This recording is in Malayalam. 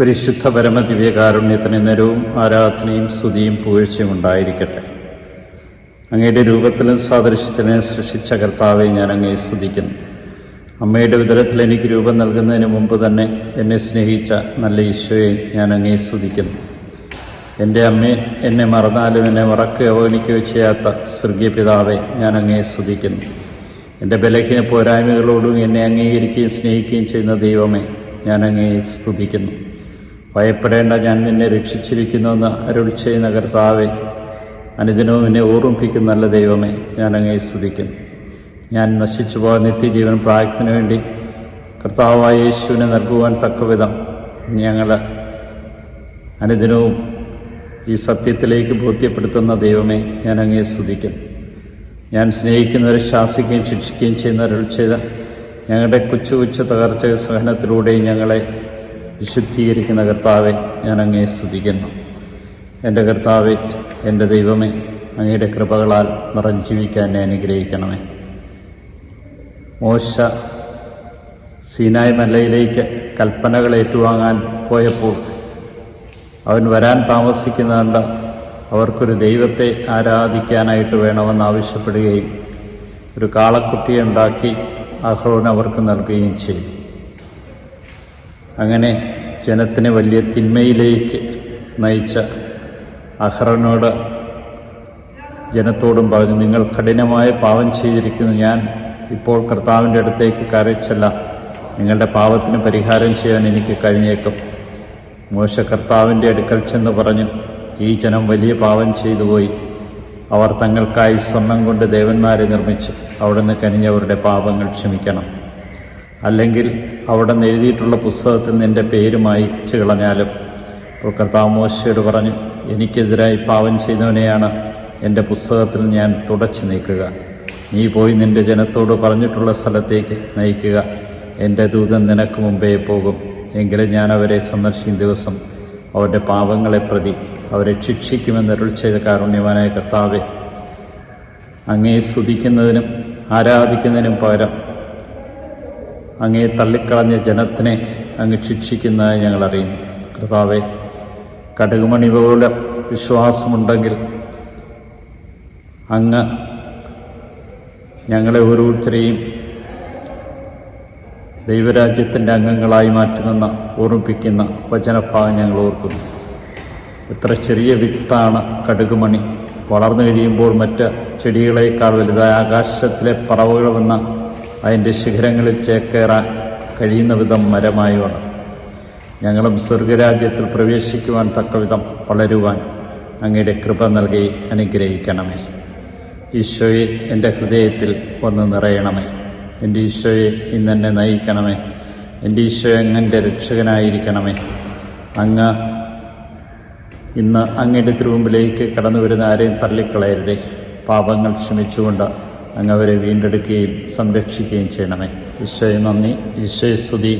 പരിശുദ്ധ പരമദിവ്യകാരുണ്യത്തിന് നേരവും ആരാധനയും സ്തുതിയും പൂഴ്ചയും ഉണ്ടായിരിക്കട്ടെ. അങ്ങയുടെ രൂപത്തിലും സാദൃശ്യത്തിലും സൃഷ്ടിച്ച കർത്താവെ ഞാൻ അങ്ങേ സ്തുതിക്കുന്നു. അമ്മയുടെ വിതരത്തിൽ എനിക്ക് രൂപം നൽകുന്നതിന് മുമ്പ് തന്നെ എന്നെ സ്നേഹിച്ച നല്ല ഈശോയെ ഞാൻ അങ്ങേ സ്തുതിക്കുന്നു. എന്റെ അമ്മയെ എന്നെ മറന്നാലും എന്നെ മറക്കുകയോ അവഗണിക്കുകയോ ചെയ്യാത്ത സ്വർഗീയ പിതാവെ ഞാൻ അങ്ങേ സ്തുതിക്കുന്നു. എന്റെ ബലഹീന പോരായ്മകളോടും എന്നെ അംഗീകരിക്കുകയും സ്നേഹിക്കുകയും ചെയ്യുന്ന ദൈവമേ ഞാൻ അങ്ങേ സ്തുതിക്കുന്നു. ഭയപ്പെടേണ്ട ഞാൻ നിന്നെ രക്ഷിച്ചിരിക്കുന്നുവെന്ന് അരുൾ ചെയ്യുന്ന കർത്താവെ അനുദിനവും എന്നെ ഓർമ്മിപ്പിക്കുന്ന നല്ല ദൈവമേ ഞാൻ അങ്ങേ സ്തുതിക്കും ഞാൻ നശിച്ചു പോയ നിത്യജീവൻ പ്രായത്തിന് വേണ്ടി കർത്താവായ യേശുവിനെ നൽകുവാൻ തക്കവിധം ഞങ്ങൾ അനുദിനവും ഈ സത്യത്തിലേക്ക് ബോധ്യപ്പെടുത്തുന്ന ദൈവമേ ഞാൻ അങ്ങേ സ്തുതിക്കും ഞാൻ സ്നേഹിക്കുന്നവരെ ശാസിക്കുകയും ശിക്ഷിക്കുകയും ചെയ്യുന്നവരൾ ചെയ്ത ഞങ്ങളുടെ കൊച്ചു കൊച്ചു തകർച്ച സഹനത്തിലൂടെയും ഞങ്ങളെ വിശുദ്ധീകരിക്കുന്ന കർത്താവെ ഞാൻ അങ്ങേ സ്തുതിക്കുന്നു. എന്റെ കർത്താവെ എന്റെ ദൈവമേ അങ്ങയുടെ കൃപകളാൽ നിറഞ്ജീവിക്കാൻ എന്നെ അനുഗ്രഹിക്കണമേ. മോശ സീനായ് മലയിലേക്ക് കൽപ്പനകൾ ഏറ്റുവാങ്ങാൻ പോയപ്പോൾ അവൻ വരാൻ താമസിക്കുന്നതുകൊണ്ട് അവർക്കൊരു ദൈവത്തെ ആരാധിക്കാനായിട്ട് വേണമെന്ന് ആവശ്യപ്പെടുകയും ഒരു കാളക്കുട്ടിയെ ഉണ്ടാക്കി അഹ്റോൻ അവർക്ക് നൽകുകയും ചെയ്തു. അങ്ങനെ ജനത്തിനെ വലിയ തിന്മയിലേക്ക് നയിച്ച അഹ്റനോട് ജനത്തോടും പറഞ്ഞു നിങ്ങൾ കഠിനമായ പാവം ചെയ്തിരിക്കുന്നു. ഞാൻ ഇപ്പോൾ കർത്താവിന്റെ അടുത്തേക്ക് കയറിച്ചല്ല. നിങ്ങളുടെ പാവത്തിന് പരിഹാരം ചെയ്യാൻ എനിക്ക് കഴിഞ്ഞേക്കും. മോശ കർത്താവിന്റെ അടുക്കൽ ചെന്ന് പറഞ്ഞു ഈ ജനം വലിയ പാവം ചെയ്തു പോയി. അവർ തങ്ങൾക്കായി സ്വർണം കൊണ്ട് ദേവന്മാരെ നിർമ്മിച്ചു. അവിടുന്ന് കനിഞ്ഞവരുടെ പാപങ്ങൾ ക്ഷമിക്കണം. അല്ലെങ്കിൽ അവിടെ നിന്ന് എഴുതിയിട്ടുള്ള പുസ്തകത്തിൽ നിന്റെ പേര് മായിച്ചു കളഞ്ഞാലും അപ്പോൾ കർത്താവ് മോശയോട് പറഞ്ഞു എനിക്കെതിരായി പാവം ചെയ്തവനെയാണ് എന്റെ പുസ്തകത്തിൽ ഞാൻ തുടച്ചു നീക്കുക. നീ പോയി നിന്റെ ജനത്തോട് പറഞ്ഞിട്ടുള്ള സ്ഥലത്തേക്ക് നയിക്കുക. എന്റെ ദൂതൻ നിനക്ക് മുമ്പേ പോകും. എങ്കിലും ഞാൻ അവരെ സന്ദർശിക്കും ദിവസം. അവരുടെ പാപങ്ങളെ പ്രതി അവരെ ശിക്ഷിക്കുമെന്നരുൾ ചെയ്ത കാരുണ്യവാനായ കർത്താവെ അങ്ങേ സ്തുതിക്കുന്നതിനും ആരാധിക്കുന്നതിനും പകരം അങ്ങേ തള്ളിക്കളഞ്ഞ ജനത്തിനെ അങ്ങ് ശിക്ഷിക്കുന്നതായി ഞങ്ങൾ അറിയുന്നു. കർത്താവെ കടുകുമണി പോലെ വിശ്വാസമുണ്ടെങ്കിൽ അങ്ങ് ഞങ്ങളെ ഓരോരുത്തരെയും ദൈവരാജ്യത്തിന്റെ അംഗങ്ങളായി മാറ്റുമെന്ന ഓർമ്മിപ്പിക്കുന്ന വചനഭാഗം ഞങ്ങൾ ഓർക്കുന്നു. എത്ര ചെറിയ വിത്താണ് കടുകുമണി വളർന്നു കഴിയുമ്പോൾ മറ്റ് ചെടികളേക്കാൾ വലുതായ ആകാശത്തിലെ പറവുകൾ വന്ന അതിന്റെ ശിഖരങ്ങളിൽ ചേക്കേറാൻ കഴിയുന്ന വിധം മരമായി വേണം ഞങ്ങളും സ്വർഗരാജ്യത്തിൽ പ്രവേശിക്കുവാൻ തക്കവിധം വളരുവാൻ അങ്ങയുടെ കൃപ നൽകി അനുഗ്രഹിക്കണമേ. ഈശോയെ എന്റെ ഹൃദയത്തിൽ വന്ന് നിറയണമേ. എന്റെ ഈശോയെ ഇന്നെന്നെ നയിക്കണമേ. എന്റെ ഈശോ അങ്ങന്റെ രക്ഷകനായിരിക്കണമേ. അങ്ങ് ഇന്ന് അങ്ങയുടെ തിരുമുമ്പിലേക്ക് കടന്നു വരുന്ന ആരെയും തള്ളിക്കളയരുതേ. പാപങ്ങൾ ക്ഷമിച്ചുകൊണ്ട് അങ്ങ് അവരെ വീണ്ടെടുക്കുകയും സംരക്ഷിക്കുകയും ചെയ്യണമേ. ഈശോയെ നന്ദി. ഈശോയെ സ്തുതി.